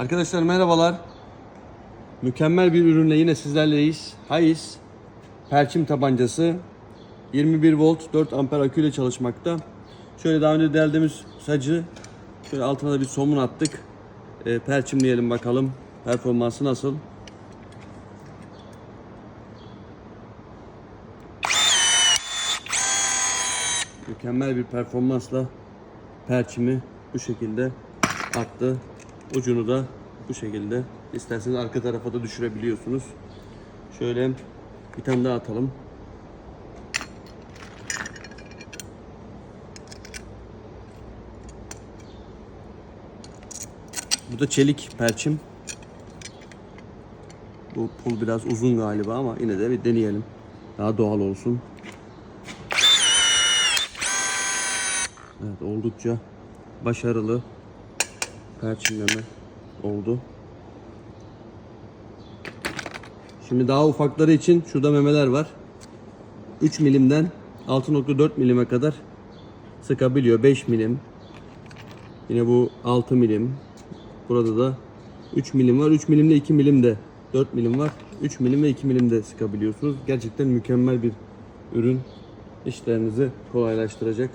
Arkadaşlar merhabalar. Mükemmel bir ürünle yine sizlerleyiz. Hayes perçim tabancası 21 volt 4 amper aküyle çalışmakta. Şöyle daha önce deldiğimiz sacı şöyle altına da bir somun attık. Ee, perçimleyelim bakalım performansı nasıl. Mükemmel bir performansla perçimi bu şekilde attı. Ucunu da bu şekilde isterseniz arka tarafa da düşürebiliyorsunuz. Şöyle bir tane daha atalım. Bu da çelik perçim. Bu pul biraz uzun galiba ama yine de bir deneyelim. Daha doğal olsun. Evet oldukça başarılı perçinleme oldu. Şimdi daha ufakları için şurada memeler var. 3 milimden 6.4 milime kadar sıkabiliyor. 5 milim. Yine bu 6 milim. Burada da 3 milim var. 3 milimle 2 milim de 4 milim var. 3 milim ve 2 milim de sıkabiliyorsunuz. Gerçekten mükemmel bir ürün. İşlerinizi kolaylaştıracak.